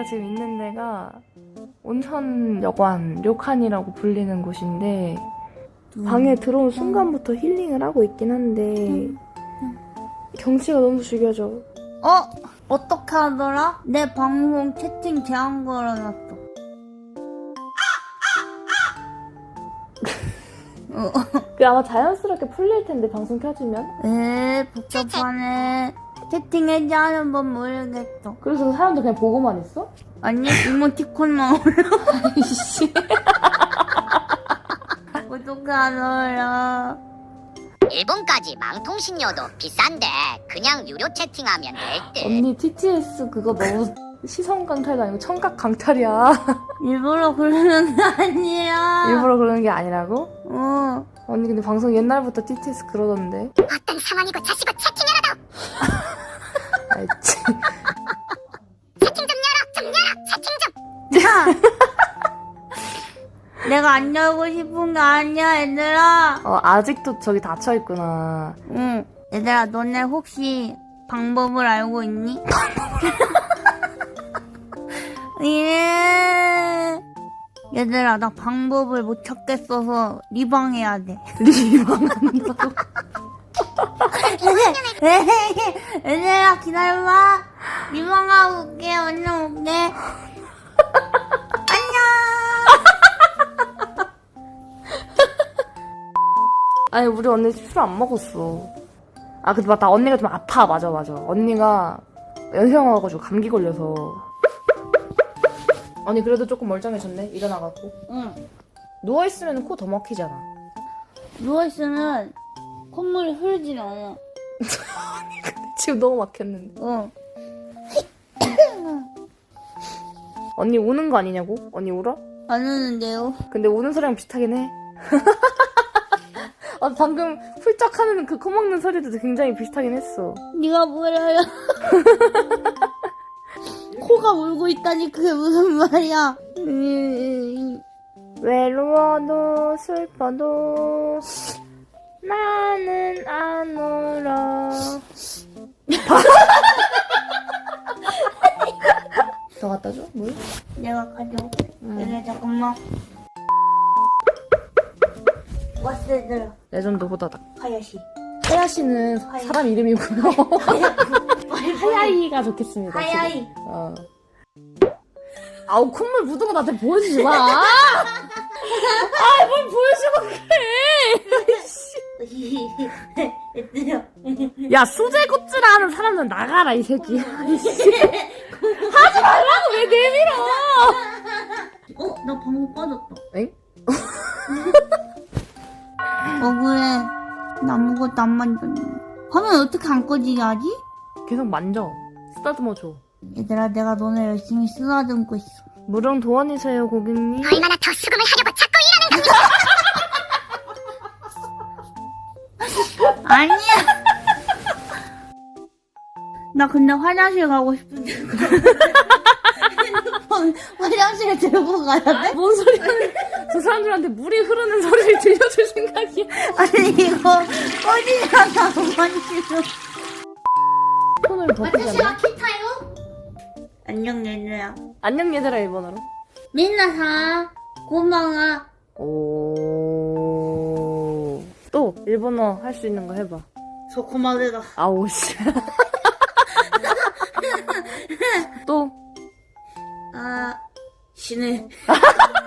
저희가 지금 있는 데가 온천여관 료칸이라고 불리는 곳인데 방에 들어온 순간부터 힐링을 하고 있긴 한데 경치가 너무 죽여져. 어? 어떻게 하더라? 내 방송 채팅 제한 걸어놨어. 그 아마 자연스럽게 풀릴 텐데 방송 켜지면. 에 복잡하네. 채팅 해제하는 법 모르겠어. 그래서 사람들 그냥 보고만 있어? 아니 이모티콘만 올라. 이씨. 어떻게 하더라? 일본까지 망통신료도 비싼데 그냥 유료 채팅하면 될 듯. 언니 TTS 그거 너무 시선 강탈도 아니고 청각 강탈이야. 일부러 그러는 게 아니야. 일부러 그러는 게 아니라고? 어. 언니 근데 방송 옛날부터 TTS 그러던데. 어떤 상황이고 자시고 채팅해라도 알지. 채팅 좀 열어 좀 열어 채팅 좀. 야. 내가 안 열고 싶은 게 아니야, 얘들아. 어, 아직도 저기 닫혀있구나. 응. 얘들아, 너네 혹시 방법을 알고 있니? 예. 얘들아, 나 방법을 못 찾겠어서 리방해야 돼. 리방한다고. 얘들아, 기다려봐. 리방하고 올게, 얼른 올게. 안녕. 아니, 우리 언니 술 안 먹었어. 아, 근데 맞다. 언니가 좀 아파. 맞아, 맞아. 언니가 연세영 와가지고 감기 걸려서. 언니 그래도 조금 멀쩡해졌네. 일어나갖고. 응. 누워있으면 코 더 막히잖아. 누워있으면 콧물이 흐르질 않아. 지금 너무 막혔는데. 어. 언니 우는 거 아니냐고? 언니 울어? 안 우는데요? 근데 우는 소리랑 비슷하긴 해. 아, 방금 훌쩍 하는 그 코 막는 소리도 굉장히 비슷하긴 했어. 네가 뭐래요? 코가 울고 있다니 그게 무슨 말이야? 음, 외로워도 슬퍼도 나는 안 울어. 더 갖다 줘? 물? 내가 가져. 응. 얘네 잠깐만. 왔어 얘들아. 레전드 호다닥. 하야시. 하야 씨는 하야. 사람 이름이고요. 하야이가 좋겠습니다. 하야이. 지금. 어. 아우 콧물 묻은 거 나한테 보여주지 마. 아, 뭘 보여주고 그래. 야 수제 굿즈라 하는 사람은 나가라 이 새끼. 이씨. 하지 말라고 왜 내밀어? 어? 나 방금 빠졌다. 엥? 억울해. 나 아무것도 안 만졌네. 화면 어떻게 안 꺼지게 하지? 계속 만져. 쓰다듬어 줘. 얘들아 내가 너네 열심히 쓰다듬고 있어. 무령 도원이세요 고객님? 얼마나 더 수긍을 하려고 자 나 근데 화장실 가고 싶은데. 핸드폰 화장실에 들고 가야 돼? 뭔 소리야? 저 사람들한테 물이 흐르는 소리를 들려줄 생각이야. 아니 이거 꺼지잖아 화장실로. 폰을 덮이잖아. 키타요? 안녕 얘들아. 안녕 얘들아 일본어로. 민나사 고마워. 오. 또 일본어 할 수 있는 거 해봐. 저 고마워다. 아오 씨. 또 아 신을.